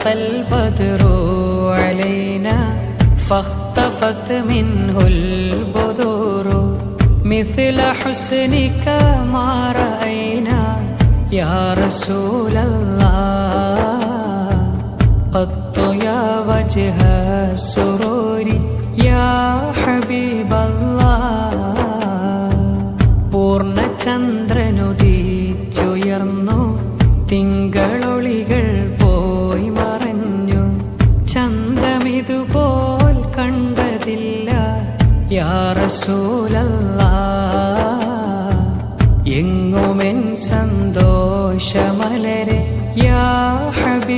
أشرق البدر علينا فاختفت منه البذور مثل حسنك ما رأينا يا رسول الله قط يا وجه السرور يا حبيب الله പൂർണ്ണചന്ദ്രനുദീച്ചുയർന്നു തിങ്കളൊളികൾ എങ്ങുമെൻ സന്തോഷമലരെ. യാ ഹബീ